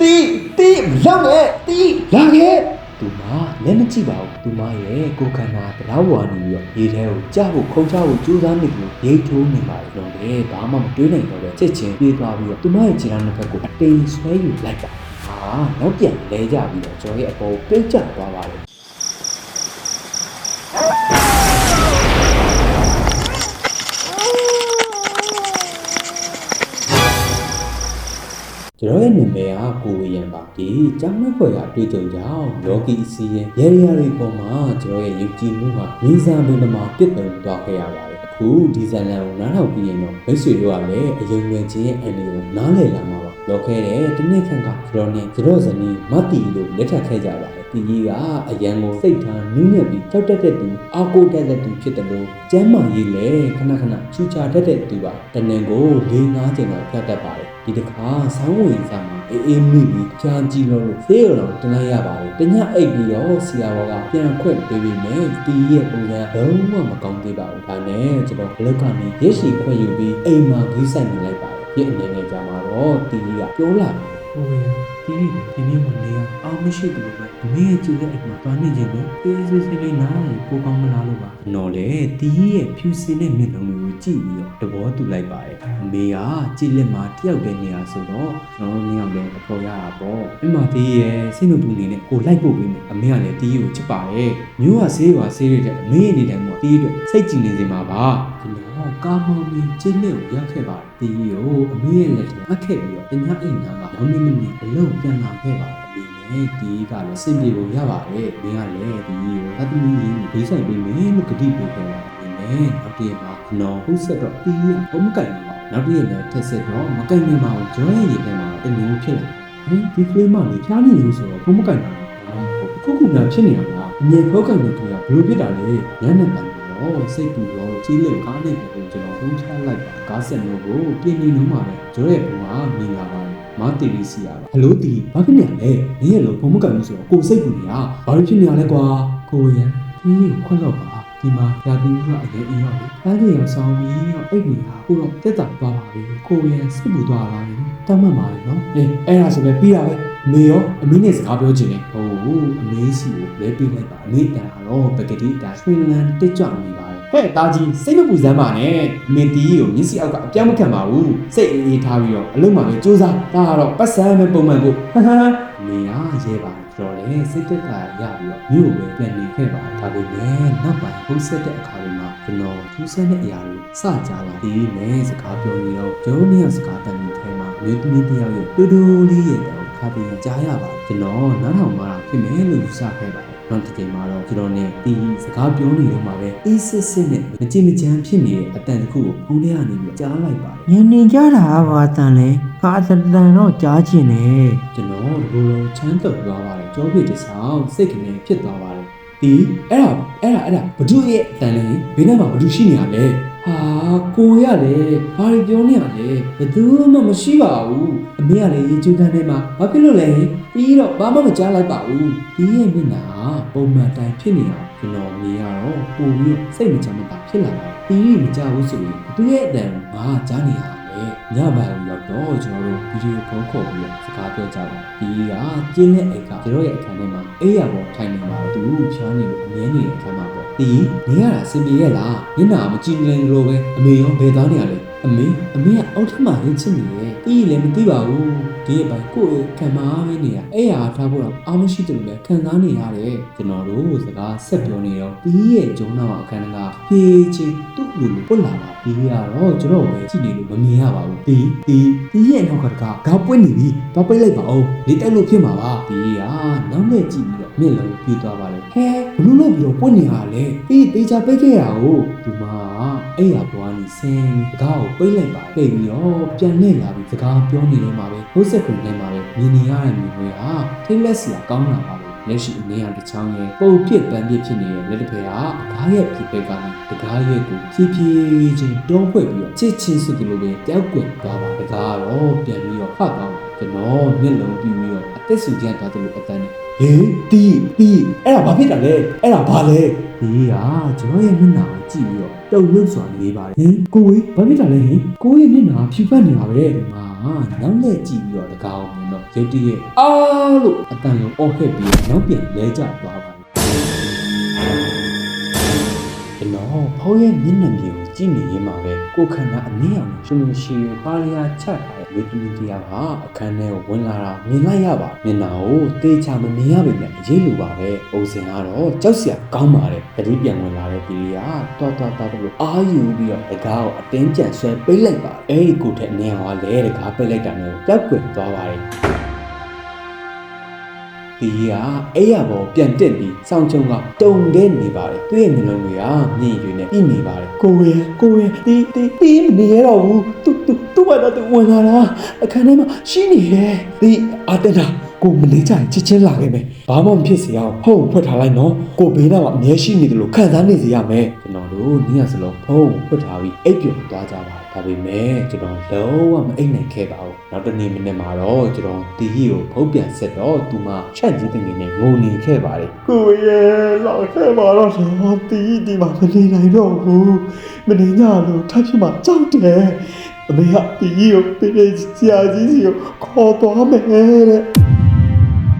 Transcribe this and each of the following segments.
တီးတီးလောက်နဲ့တီးလာခဲ့သူမလည်းမကြည့်ပါဘူးသူမရဲ့ကိုယ်ခန္ဓာတရားဝါနေပြီးတော့ရေထဲကိုကြားဖို့ခုံချဖို့ကြိုးစားနေပြီးရိတ်ထိုးနေပါတော့လေဘာမှမတွေးနိုင်တော့ပဲချက်ချင်းပြေးသွားပြီးတော့သူမရဲ့ခြေထောက်နှစ်ဖက်ကိုအတိမ်ဆွဲယူလိုက်တာဟာနောက်ပြန်လဲကြပြီးတော့ကျွန်တော်ရဲ့အပေါ်ပြိတ်ကျသွားပါတယ် ကျွန်တော်ရဲ့နာမည်ကကိုဝေယံပါဒီကျောင်းမဖွဲ့ရာတွေ့ကြုံကြောင့်လောကီအစီရင်ရေရီယာတွေပေါ်မှာကျွန်တော်ရဲ့ယုံကြည်မှုဟာရင်းစားမှုမှာပြည့်စုံသွားခဲ့ရပါတယ်အခုဒီဇလန်ကိုနားထောင်ပြီးရင်တော့မိတ်ဆွေတို့ကလည်းအယုံငယ်ခြင်းရဲ့အန်ဒီကိုနားလည်လာမှာပါလောက်ခဲ့တဲ့တနေ့ခန့်ကကျွန်တော်နဲ့ကျွန်တော်ဇနီးမတ်တီလို့လက်ထပ်ခဲ့ကြပါတယ် ဒီကြီးကအရန်ကိုစိတ်ထားနူးညံ့ပြီးကြောက်တတ်တဲ့သူအာကိုတက်တဲ့သူဖြစ်တယ်လို့ကျမ်းမာရေးလေခဏခဏချူချာတတ်တဲ့သူပါတနင်ကို၄၅ချိန်တော့ဖြတ်တတ်ပါတယ်ဒီတစ်ခါဆောင်းဝင်စားမှာအေးအေးမိပြီးကြာကြည့်လို့ဆေးရုံတော့တင်လိုက်ရပါတယ်တညအိတ်ပြီးတော့ဆရာဘောကပြန်ခွင့်ပေးပြီးမယ်တီရဲ့ပုံစံလုံးဝမကောင်းသေးပါဘူးဒါနဲ့ကျွန်တော်ဘလောက်ကနေရက်ရှိခွင့်ယူပြီးအိမ်မှာဂိဆိုင်နေလိုက်ပါတယ်ဒီအနေနဲ့ကြာမှာတော့တီကပြောလာတယ် ဟိုရဒီဒီနေ့မှနေရအောင်မရှိဘူးလို့ပဲမင်းရဲ့ကြည့်တဲ့အိမ်မှာတွားနေခြင်းပဲအေးဆေးဆေးလေးနားရပိုကောင်းမလားလို့ပါနော်လေတီးရဲ့ဖြူစင်တဲ့မျက်လုံးတွေကိုကြည့်ပြီးတော့သဘောတူလိုက်ပါတယ်အမေကကြည့်လက်မှာတယောက်တည်းနေရဆိုတော့ကျွန်တော်တို့နှစ်ယောက်လည်းအပေါ်ရတာပေါ့အမတီးရဲ့စိတ်မပူနေနဲ့ကိုလိုက်ဖို့ပြီးမယ်အမေကလည်းတီးကိုချစ်ပါတယ်မျိုးကဆေးပါဆေးရတဲ့အမေရဲ့နေတိုင်းမှာတီးအတွက်စိတ်ကြည်နေစင်ပါပါကျွန်တော် ကာမောင်မင်းကျင်းလက်ကိုရောက်ခဲ့ပါတယ်တီးကိုအမေရဲ့လက်ထဲအပ်ခဲ့ပြီးတော့တညအိမ်နာကနောက်နေ့မနေ့အလုံးပြန်လာခဲ့ပါတယ်နဲ့ဒီကလည်းစင်ပြေကိုရပါတယ်။မင်းကလည်းဒီကိုသတ္တမီရင်းကိုဒိဆိုင်ပေးမယ်လို့ကတိပေးခဲ့တာ။နဲ့နောက်တည့်မှာနော်ဟုတ်ဆက်တော့တီးရဘုံမကင်ဘူး။နောက်တည့်လည်းထက်ဆက်တော့မကင်နေမှာကိုကျွမ်းရည်ထဲမှာတမျိုးဖြစ်လာ။ဟင်ဒီကလေးမလေးဖျားနေလို့ဆိုတော့ဘုံမကင်တာ။ခုခုနာဖြစ်နေတာကအမြင်ဖောက်ကင်နေကြဘယ်လိုဖြစ်တာလဲ။ညနေပိုင်း တော့စိတ်ပူတော့ကြီးလက်ကားနေတယ်ကျွန်တော်ဖုန်းချလိုက်ပါကားဆက်မျိုးကိုပြင်းနေလို့မှာပဲကျွဲရဲ့ဘုံကမြင်လာပါတယ်မာတီလီစီယာဟယ်လိုတီဘာဖြစ်နေရလဲနင်းရဲ့လို့ဘုံမကန်ဘူးဆိုတော့ကိုစိတ်ပူနေတာဘာလို့ဖြစ်နေရလဲကွာကိုရန်ဒီကိုခွက်တော့ပါဒီမှာရာသီဥတုအရင်အင်းရောက်လေ။အဲဒီရောက်ဆောင်ပြီးတော့အိတ်နေတာကိုတော့တက်တာသွားပါပြီ။ကိုရန်စိတ်ပူသွားလာတယ်။တောင်းမှတ်ပါလေနော်။အေးအဲ့ဒါဆိုပဲပြီးတာပဲ။ မေရောအမင်းနဲ့စကားပြောချင်တယ်။ဟုတ်အမေစီကိုလဲပေးလိုက်ပါ။အမေတန်ကတော့ပကတိတာဆွေလန်တက်ကြွနေပါတယ်။ဟဲ့တာကြီးစိတ်မပူစမ်းပါနဲ့။မင်းတီးကိုမျက်စိအောက်ကအပြောင်းမခံပါဘူး။စိတ်အေးအေးထားပြီးတော့အလုံးမှာပဲစူးစမ်း။ဒါကတော့ပတ်စံပဲပုံမှန်ကိုဟဟဟ။မေကရဲပါတယ်ကျွန်တော်လည်းစိတ်တက်ကရပြီးတော့မြို့ကိုပဲပြန်နေခဲ့ပါတယ်။ဒါပေမဲ့နောက်ပိုင်းဘုတ်ဆက်တဲ့အခါတွေမှာကျွန်တော်ထူးဆန်းတဲ့အရာတွေစကြလာပြီးနဲ့စကားပြောနေတော့ကျွန်တော်တို့နှစ်ယောက်စကားတန်နေထဲမှာမြို့သမီးတစ်ယောက်ရဲ့တူတူလေးရဲ့ တော့ခါပြီးကြားရပါတယ်ကျွန်တော်နားထောင်မှတာဖြစ်မယ်လို့ယူဆခဲ့ပါတယ်နောက်တစ်ချိန်မှာတော့ကျွန်တော်နဲ့ဒီစကားပြောနေတော့မှပဲအေးစစ်စစ်နဲ့မကြင်မကြမ်းဖြစ်နေတဲ့အတန်တစ်ခုကိုဖုန်းထဲကနေပြီးကြားလိုက်ပါတယ်ညနေကြတာဘာတန်လဲဘာတန်တော့ကြားကျင်တယ်ကျွန်တော်ဒီလိုချမ်းသာသွားပါတယ်ကြောပြတစ်ဆောင်စိတ်ကနေဖြစ်သွားပါတယ်ဒီအဲ့ဒါအဲ့ဒါအဲ့ဒါဘဒုရဲ့အတန်လေးဘေးနားမှာဘဒုရှိနေရလဲ ဟာကိုရလေဘာတွေပြောနေရလဲဘသူမှမရှိပါဘူးအမေကလည်းရေကျူးခန်းထဲမှာဘာဖြစ်လို့လဲပြီးတော့ဘာမှမကြားလိုက်ပါဘူးဒီရဲ့မျက်နှာပုံမှန်တိုင်းဖြစ်နေတာကျွန်တော်မြင်ရတော့ပိုပြီးစိတ်မချမ်းမသာဖြစ်လာတာတီးမကြဘူးဆိုရင်ဘသူရဲ့အတန်ငါကြားနေရလေညပိုင်းရောက်တော့ကျွန်တော်တို့ဗီဒီယိုကောခေါ်ပြီးတော့စကားပြောကြတယ်ဒီကကျင်းတဲ့အိတ်ကကျွန်တော်ရဲ့အခန်းထဲမှာအေးရပေါ်ထိုင်နေမှာသူဖြားနေလို့အမြဲနေတဲ့အခန်းမှာ ပေါ့ဒီနေရတာစင်ပြေရဲ့လားမျက်နှာမကြည့်လင်လို့ပဲအမေရောဘယ်သားနေရလဲအမေအမေကအောက်ထပ်မှာရင်းချင်နေရဲ့တီးလည်းမသိပါဘူးဒီအပိုင်းကိုယ်ခံမာပဲနေရအဲ့ရထားဖို့တော့အားမရှိတယ်လို့လည်းခံစားနေရတယ်ကျွန်တော်တို့စကားဆက်ပြောနေတော့တီးရဲ့ဂျုံနောက်အခန်းကဖြေးချင်းသူ့လူလူပွတ်လာပါတီးကတော့ကျွန်တော်ပဲကြည့်နေလို့မမြင်ရပါဘူးတီးတီးတီးရဲ့နောက်ကတကဂါပွင့်နေပြီတော့ပိတ်လိုက်ပါဦးလေတိုက်လို့ဖြစ်မှာပါတီးကနောက်နဲ့ကြည့်ပြီးတော့ မျက်လုံးပြူသွားပါလေဟဲဘလို့လို့ပြီးတော့ပွင့်နေရလဲတီးတေချာပိတ်ခဲ့ရအောင်ဒီမှာအဲ့ရဘွားနေစင်တကားကိုပိတ်လိုက်ပါပိတ်ပြီးတော့ပြန်လှည့်လာပြီးစကားပြောနေတော့မှာပဲဟိုးဆက်ခွန်ထဲမှာပဲမြင်နေရတဲ့မြင်ွယ်ဟာထိတ်လက်စရာကောင်းလာပါပဲလက်ရှိအနေအထားတစ်ချောင်းရဲ့ပုံပြစ်ပန်းပြစ်ဖြစ်နေတဲ့လက်တစ်ဖက်ကဓာတ်ရဲ့ဖြစ်ပဲကနေတကားရဲ့ကိုဖြည်းဖြည်းချင်းတွန်းဖွဲ့ပြီးတော့ချစ်ချင်းစုသလိုပဲတောက်ကွယ်သွားပါတကားတော့ပြန်ပြီးတော့ဖတ်သွားပါကျွန်တော်မျက်လုံးပြူပြီးတော့အသက်ဆူကြသွားတယ်လို့အတန်းနဲ့ ဟေးတီးတီးအဲ့ဒါဘာဖြစ်တာလဲအဲ့ဒါဘာလဲဒီကကျွန်တော်ရဲ့မျက်နှာကိုကြည့်ပြီးတော့တုံ့လို့စွာနေပါတယ်ဟင်ကိုဝေးဘာဖြစ်တာလဲဟင်ကိုရဲ့မျက်နှာဖြူဖက်နေတာပဲဒီမှာနောက်လက်ကြည့်ပြီးတော့တကားအောင်မြင်တော့ရုတ်တရက်အားလို့အတန်လုံးအော်ဟစ်ပြီးနောက်ပြန်လဲကျသွားပါတယ်ကျွန်တော်ဖောင်းရဲ့မျက်နှာပြင်ကိုကြည့်နေရင်မှပဲကိုယ်ခန္ဓာအနည်းအောင်ရှင်မရှိပါလျာချထား တဲ့လူတူတရားဟာအခန်းထဲကိုဝင်လာတာမြင်လိုက်ရပါမျက်နှာကိုတေချာမမြင်ရပေမဲ့အရေးလိုပါပဲ။ပုံစံကတော့ကြောက်စရာကောင်းပါတယ်။တတိပြန်ဝင်လာတဲ့ဒီလေးကတော်တော်တော်လို့အာယူပြီးတော့တကားကိုအတင်းကျန်ဆွဲပိတ်လိုက်ပါတယ်။အဲဒီကိုယ်ထက်အနည်းအောင်ကလည်းတကားပိတ်လိုက်တာနဲ့ကြောက်ွယ်သွားပါတယ်။ဒီကအဲ့ရပေါ်ပြန်တက်ပြီးစောင်းချုံကတုံတဲ့နေပါတယ်သူ့ရဲ့နှလုံးတွေကမြင့်ရွေနဲ့ပြည့်နေပါတယ်ကိုရကိုရတီးတီးတီးမနေရတော့ဘူးသူသူသူ့ ဘာသာသူဝင်လာတာအခန်းထဲမှာရှိနေတယ်ဒီအတနာကိုမနေကြရင်ချစ်ချင်းလာခဲ့မယ်ဘာမှမဖြစ်စေအောင်ဟုတ်ဖွက်ထားလိုက်နော်ကိုဘေးနားမှာအမြဲရှိနေတယ်လို့ခံစားနေစေရမယ်ကျွန်တော်တို့နေ့ရက်စလုံးဖုံးဖွက်ထားပြီးအိပ်ပျော်သွားကြပါတယ်ဒါပေမဲ့ကျွန်တော်လုံးဝမအိပ်နိုင်ခဲ့ပါဘူးနောက်တစ်နေ့မနေ့မှာတော့ကျွန်တော်တီးကြီးကိုဖုတ်ပြန်ဆက်တော့သူမှချက်ကြီးတင်နေငိုနေခဲ့ပါတယ်ကိုရဲ့လောက်ထဲမှာတော့တော့တီးဒီမှာမနေနိုင်တော့ဘူးမနေညလို့ထပ်ဖြစ်မှာကြောက်တယ် အမေကတီးကိုပြေးဆရာကြီးစီကိုခေါ်သွားမယ်တဲ့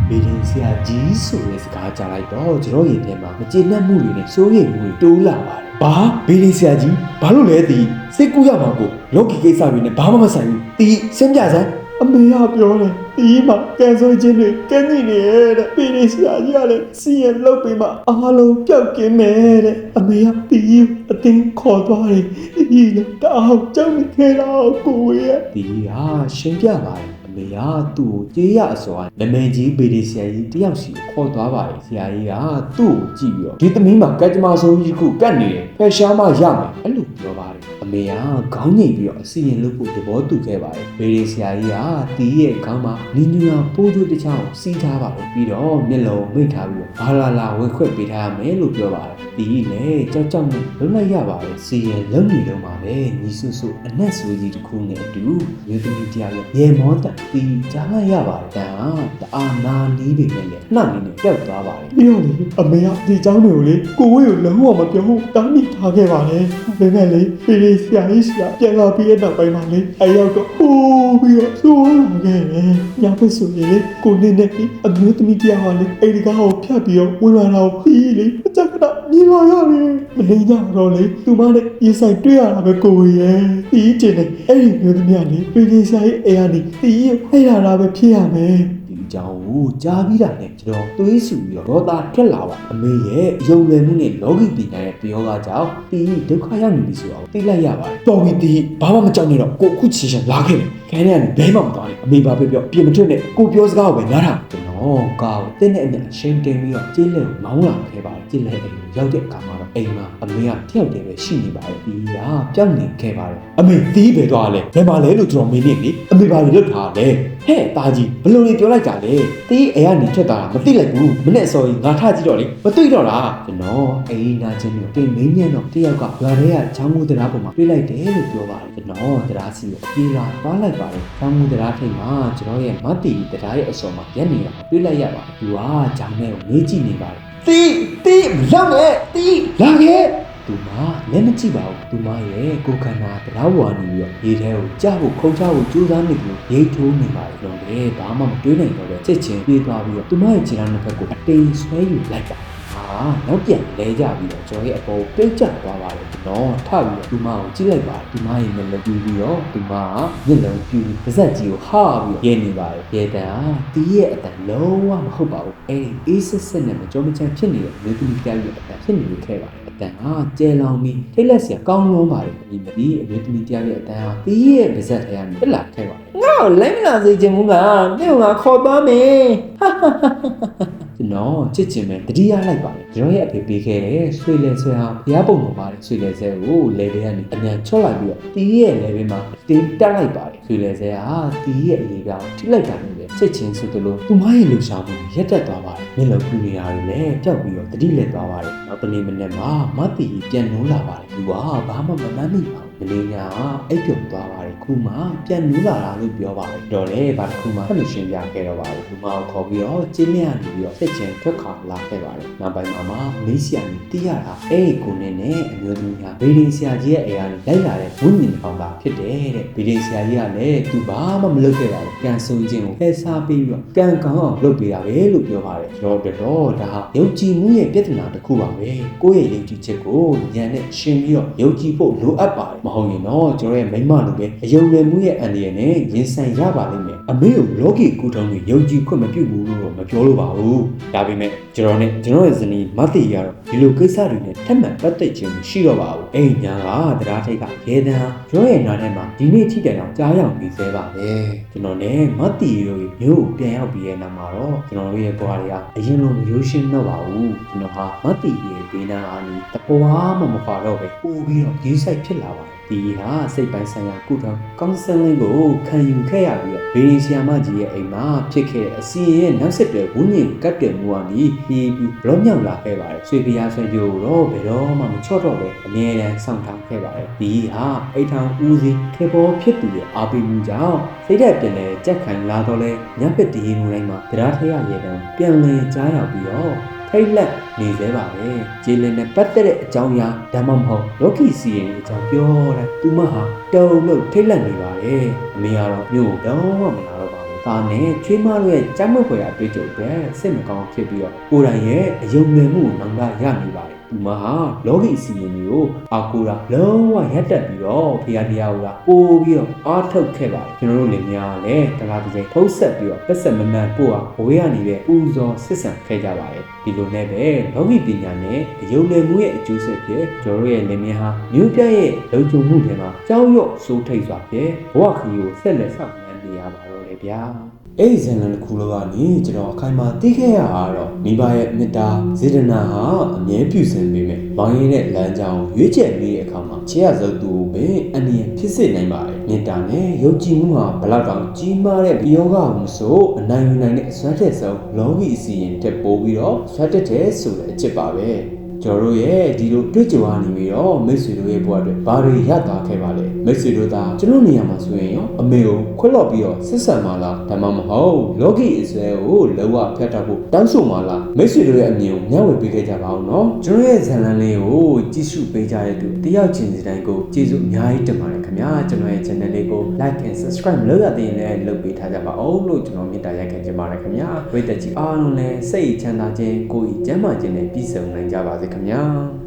ဗီဒင်ဆရာကြီးဆိုတဲ့စကားကြားလိုက်တော့ကျွန်တော်ရင်ထဲမှာမကျေနပ်မှုတွေနဲ့စိုးရိမ်မှုတွေတိုးလာပါတယ်ဘာဘေးလီဆရာကြီးဘာလို့လဲတီးစိတ်ကူးရမှာကိုလောကီကိစ္စတွေနဲ့ဘာမှမဆိုင်ဘူးတီးစင်ပြစမ်း အမေကပြောတယ်တီးမှာကဲဆိုခြင်းတွေကဲညိနေရဲ့တဲ့ဘေးလီဆရာကြီးကလည်းစီရင်လုတ်ပြီးမှအားလုံးပျောက်ကင်းမယ်တဲ့အမေကတီးကိုအတင်းခေါ်သွားတယ်တီးလည်းတအားကြောက်နေခဲ့တော့ကိုရဲ့ဒီဟာရှင်းပြပါတယ်အမေကသူ့ကိုကြေးရအစောနမည်ကြီးဗီဒင်ဆရာကြီးတယောက်စီကိုခေါ်သွားပါတယ်ဆရာကြီးကသူ့ကိုကြည့်ပြီးတော့ဒီသမီးမှာကက်ကြမဆုံးကြီးခုကတ်နေတယ်ဖယ်ရှားမှရမယ်အဲ့လိုပြောပါတယ်အ မေကခေါင်းငိတ်ပြီးတော့အစီရင်လုပ်ဖို့သဘောတူခဲ့ပါတယ်ဗီဒင်ဆရာကြီးကတီးရဲ့ခေါင်းမှာနီညူလာပိုးချိုးတစ်ချောင်းစီးထားပါတယ်ပြီးတော့မျက်လုံးမိတ်ထားပြီးတော့ဘာလာလာဝက်ခွက်ပေးထားရမယ်လို့ပြောပါတယ်တီးလည်းကြောက်ကြောက်နဲ့လုံးလိုက်ရပါတယ်စီရင်လုံးနေလုံးပါပဲညီစုစုအနက်ဆိုကြီးတစ်ခုနဲ့အတူမြို့သမီးတရားရဲ့ရေမောတန်တီးကြားလိုက်ရပါတယ်တန်ဟာတအားနာနီးပေမဲ့လည်းနှောက်နေနဲ့ပျောက်သွားပါတယ် ပြီးတော့လေအမေကဒီเจ้าတွေကိုလေကိုဝေးကိုလုံးဝမပြောဘူးတောင်းမိထားခဲ့ပါလေဒါပေမဲ့လေဖေရီ ဆရာကြီးဆရာပြန်လာပြီးတဲ့နောက်ပိုင်းမှာလေအရောက်တော့ဟိုးပြီးတော့ဆိုးလာခဲ့တယ်ညဘက်ဆိုရင်လေကိုနေနဲ့ဒီအမျိုးသမီးတရားဟာလေအဲ့ဒီကားကိုဖြတ်ပြီးတော့ဝင်လာတော့ပြီးလေအကြက်ကတာမြင်လာရတယ်မနေကြတော့လေသူမနဲ့ရေဆိုင်တွေ့ရတာပဲကိုဝေးရဲ့ဒီကျင်နေအဲ့ဒီမျိုးသမီးကလေဖေရီဆရာကြီးအိမ်ကနေဒီကိုဖိတ်လာတာပဲဖြစ်ရမယ်ဒီ အကြောင်းကိုကြားပြီးတာနဲ့ကျွန်တော်တွေးဆူပြီးတော့ဒေါသထွက်လာပါအမေရဲ့အယုံလွယ်မှုနဲ့လောကီပညာရဲ့ပြောကားကြောင့်တီးဒုက္ခရောက်နေပြီဆိုတော့သိလိုက်ရပါတယ်တော်ပြီဒီဘာမှမကြောက်နဲ့တော့ကိုအခုချီချင်လာခဲ့တယ်ခိုင်းတဲ့ကနေဘဲမှမသွားနဲ့အမေဘာပြောပြောပြင်မထွက်နဲ့ကိုပြောစကားကိုပဲနားထောင်ကျွန် တော်ကောက်တင်းတဲ့အမြအရှင်းတင်ပြီးတော့ကျေးလက်ကိုမောင်းလာခဲ့ပါတယ်ကျေးလက်အိမ်ကိုရောက်တဲ့အခါမှာတော့အိမ်မှာအမေကတယောက်တည်းပဲရှိနေပါတယ်ဒီကပြောင်းနေခဲ့ပါတယ်အမေတီးပဲသွားလဲဘယ်မှာလဲလို့ကျွန်တော်မေးနေလေအမေဘာလို့လွတ်ထားလဲဟဲ့တာကြီးဘလို့နေပြောလိုက်ကြလဲတီးအိမ်ကနေထွက်သွားတာမသိလိုက်ဘူးမနဲ့စော်ကြီးငါထကြည့်တော့လေမတွေ့တော့လားကျွန်တော်အိမ်နာချင်းကိုတင်မင်းညံ့တော့တယောက်ကရွာထဲကချောင်းမူတရားပေါ်မှာတွေ့လိုက်တယ်လို့ပြောပါတယ်ကျွန်တော်တရားစီကိုပြေးလာသွားလိုက်ပါတယ်ချောင်းမူတရားထိပ်မှာကျွန်တော်ရဲ့မတ်တီတရားရဲ့အစော်မှာရက်နေတာတွေ့လိုက်ရပါတယ်သူကဂျောင်းထဲကိုမေးကြည့်နေပါတယ်တီးတီးမလောက်နဲ့တီးလာခဲ့သူမလည်းမကြည့်ပါဘူးသူမရဲ့ကိုယ်ခန္ဓာတရားဝါနေပြီးတော့ရေထဲကိုကြဖို့ခုံချဖို့ကြိုးစားနေတယ်လို့ရိတ်ထိုးနေပါတယ်တော့လေဘာမှမတွေးနိုင်တော့ပဲချက်ချင်းပြေးသွားပြီးတော့သူမရဲ့ခြေထောက်နှစ်ဖက်ကိုအတိမ်ဆွဲယူလိုက်ပါ ဟာနောက်ပြန်လဲကြပြီးတော့ကျွန်တော်ရဲ့အပေါ်ပြုတ်ကျသွားပါတယ်နော်ထပြီးတော့သူမကိုကြည့်လိုက်ပါတယ်သူမရဲ့မျက်လုံးပြူပြီးတော့သူမကမျက်လုံးပြူပြီးပါးစပ်ကြီးကိုဟာပြီးတော့ရဲနေပါတယ်ရဲတန်ဟာတီးရဲ့အတန်လုံးဝမဟုတ်ပါဘူးအဲ့ဒီအေးစစ်စစ်နဲ့မကြောမချမ်းဖြစ်နေတဲ့မျိုးသမီးကြောက်ရဲ့အတန်ဖြစ်နေခဲ့ပါတယ်အတန်ဟာကျဲလောင်ပြီးထိတ်လက်စရာကောင်းလွန်းပါတယ်ဒီမဒီအမျိုးသမီးတရားရဲ့အတန်ဟာတီးရဲ့ပါဇက်ထဲကနေတက်လာခဲ့ပါတယ်ငါ့ကိုလိုက်မလာစေချင်ဘူးကမြို့ကခေါ်သွားမယ်ကျွ န်တော်ချစ်ချင်မယ်တတိယလိုက်ပါတယ်ကျွန်တော်ရဲ့အဖေပေးခဲ့တဲ့ဆွေလဲဆွဲဟာဘုရားပုံပေါ်ပါတယ်ဆွေလဲဆွဲကိုလေထဲကနေအမြန်ချော့လိုက်ပြီးတော့တီးရဲ့လေဘေးမှာတင်းတက်လိုက်ပါတယ်ဆွေလဲဆွဲဟာတီးရဲ့အရေးကောင်ထိလိုက်တာနဲ့ပဲချစ်ချင်းဆိုသလိုသူမရဲ့လှူရှားမှုရက်တက်သွားပါတယ်မျက်လုံးပြူနေရတယ်လည်းပျောက်ပြီးတော့တတိလက်သွားပါတယ်နောက်တနေ့မနေ့မှာမတ်တီပြန်နိုးလာပါတယ်သူကဘာမှမမှန်းမိပါဘူးမလေးညာအိပ်ပြုံသွားပါတယ် ခုမှပြန်နူးလာတာလို့ပြောပါတယ်တော့လေဘာတစ်ခုမှဖတ်လို့ရှင်းပြခဲ့တော့ပါဘူးလူမကိုခေါ်ပြီးတော့ကျင်းလျက်နေပြီးတော့ဆက်ချင်ထွက်ခါလာခဲ့ပါတယ်နောက်ပိုင်းမှာမှမေးဆရာကြီးတီးရတာအဲ့ဒီကိုနဲ့နဲ့အမျိုးသမီးကဗီဒီဆရာကြီးရဲ့အိမ်ကနေလိုက်လာတဲ့ဝိညာဉ်ကောင်သားဖြစ်တယ်တဲ့ဗီဒီဆရာကြီးကလည်းသူဘာမှမလုပ်ခဲ့ပါဘူးပြန်ဆုံခြင်းကိုဖယ်ရှားပြီးတော့ပြန်ကောင်းအောင်လုပ်ပေးတာပဲလို့ပြောပါတယ်တော့တော့ဒါဟာယုံကြည်မှုရဲ့ပြဿနာတစ်ခုပါပဲကိုယ့်ရဲ့ယုံကြည်ချက်ကိုဉာဏ်နဲ့ရှင်းပြီးတော့ယုံကြည်ဖို့လိုအပ်ပါတယ်မဟုတ်ရင်တော့ကျွန်တော်ရဲ့မိမလိုပဲအယုံလွယ်မှုရဲ့အန္တရာယ်နဲ့ရင်ဆိုင်ရပါလိမ့်မယ်အမေကိုလောကီကူထောင်းကိုယုံကြည်ခွင့်မပြုဘူးလို့တော့မပြောလို့ပါဘူးဒါပေမဲ့ကျွန်တော်နဲ့ကျွန်တော်ရဲ့ဇနီးမတ်တီကတော့ဒီလိုကိစ္စတွေနဲ့ထပ်မံပတ်သက်ခြင်းမရှိတော့ပါဘူးအဲ့ညာကတရားထိတ်ကရဲတန်းကျွန်တော်ရဲ့နားထဲမှာဒီနေ့ထိတိုင်အောင်ကြားရောက်ပြီးသေးပါပဲကျွန်တော်နဲ့မတ်တီတို့မျိုးကိုပြန်ရောက်ပြီးရဲ့နောက်မှာတော့ကျွန်တော်တို့ရဲ့ဘဝတွေကအရင်လိုမရိုးရှင်းတော့ပါဘူးကျွန်တော်ဟာမတ်တီရဲ့ဘေးနားအားနီးတပွားမှမပါတော့ပဲပို့ပြီးတော့ဂိမ်းဆိုင်ဖြစ်လာပါတယ် ဒီဟာစိတ်ပိုင်းဆိုင်ရာကုထောင်ကောင်ဆယ်လင်းကိုခံယူခဲ့ရပြီးတော့ဘေးဆီယာမကြီးရဲ့အိမ်မှာဖြစ်ခဲ့တဲ့အစီရင်ရဲ့နောက်ဆက်တွဲဝိညာဉ်ကတ်တယ်မှုကနေပြီးပြီးလောမြောက်လာခဲ့ပါတယ်ဆွေပြားဆွေပြိုတော့ဘယ်တော့မှမချော့တော့ပဲအမြဲတမ်းစောင့်ထားခဲ့ပါတယ်ဒီဟာအိတ်ထောင်ဦးစီးခေပေါ်ဖြစ်သူရဲ့အားပေးမှုကြောင့်စိတ်ဓာတ်ပြန်လဲကြက်ခံလာတော့လဲညပက်တီးမှုတိုင်းမှာတရားထရရဲ့တန်းပြန်လဲကြားရောက်ပြီးတော့ ထိတ်လက်နေသေးပါပဲဂျေလင်နဲ့ပတ်သက်တဲ့အကြောင်းအရာဒါမှမဟုတ်လော်ကီစီရင်အကြောင်းပြောတယ်သူမဟာတုံလို့ထိတ်လက်နေပါတယ်အမေကတော့မြို့ကိုတော့မှမလာတော့ပါဘူးဒါနဲ့ချွေးမတို့ရဲ့ကြမ်းမွက်ဖွယ်အတွေ့အကြုံတွေစိတ်မကောင်းဖြစ်ပြီးတော့ကိုယ်တိုင်ရဲ့အယုံလွယ်မှုကိုနောင်တရနေပါတယ် သူမဟာလောကီစီရင်မျိုးအာကိုရာလုံးဝရက်တက်ပြီးတော့ဖရာတရားကိုပို့ပြီးတော့အားထုတ်ခဲ့ပါတယ်ကျွန်တော်တို့လည်းများလည်းတလားတစ်ချိန်ထုံးဆက်ပြီးတော့ပတ်ဆက်မမှန်ပို့ဟာဘဝရနေတဲ့ပူဇော်ဆစ်ဆန်ခဲ့ကြပါတယ်ဒီလိုနဲ့ပဲလောကီပညာနဲ့အယုံလွယ်မှုရဲ့အကျိုးဆက်ဖြစ်ကျွန်တော်တို့ရဲ့လင်မယားဟာမြို့ပြရဲ့လုံခြုံမှုတွေမှာကြောက်ရွံ့စိုးထိတ်စွာဖြင့်ဘဝခရီးကိုဆက်လက်ဆောင်ရွက်နေရပါတော့လေဗျာ အဲ့ဒီဇန်နန်တစ်ခုလုံးကနေကျွန်တော်အခိုင်အမာသိခဲ့ရတာတော့မိဘရဲ့မေတ္တာစေတနာဟာအမြဲပြုစင်ပေးမယ်။မောင်ရင်တဲ့လမ်းကြောင်းရွေးချယ်မိတဲ့အခါမှာချေရစုပ်သူကိုပဲအနည်းဖြစ်စေနိုင်ပါတယ်။မေတ္တာနဲ့ယုံကြည်မှုဟာဘလောက်တောင်ကြီးမားတဲ့ပယောဂမှုဆိုအနိုင်ယူနိုင်တဲ့အစွမ်းထက်ဆုံးလောကီအစီရင်တက်ပိုးပြီးတော့ဆွတ်တက်တဲ့ဆိုတဲ့အချက်ပါပဲ။ ကျွန်တော်တို့ရဲ့ဒီလိုတွေ့ကြုံရနေပြီးတော့မိတ်ဆွေတို့ရဲ့ဘဝအတွက်ဘာတွေရသွားခဲ့ပါလဲမိတ်ဆွေတို့သာကျွန်တော်နေရာမှာဆိုရင်ရောအမေကိုခွက်လော့ပြီးတော့စစ်ဆန်ပါလားဒါမှမဟုတ်လောကီအစွဲကိုလောကဖျက်တောက်ဖို့တောင်းဆိုပါလားမိတ်ဆွေတို့ရဲ့အမြင်ကိုမျှဝေပေးခဲ့ကြပါအောင်နော်ကျွန်တော်ရဲ့ဇာတ်လမ်းလေးကိုကြည့်ရှုပေးကြတဲ့သူတယောက်ချင်းစီတိုင်းကိုကျေးဇူးအများကြီးတင်ပါတယ်ခင်ဗျာကျွန်တော်ရဲ့ channel လေးကို like and subscribe မလုပ်ရသေးရင်လည်းလုပ်ပေးထားကြပါအောင်လို့ကျွန်တော်မေတ္တာရက်ခံချင်ပါတယ်ခင်ဗျာဝိတ်သက်ကြီးအားလုံးလည်းစိတ်ချမ်းသာခြင်းကိုယ်ဤကျန်းမာခြင်းနဲ့ပြည့်စုံနိုင်ကြပါစေခင်ဗျာ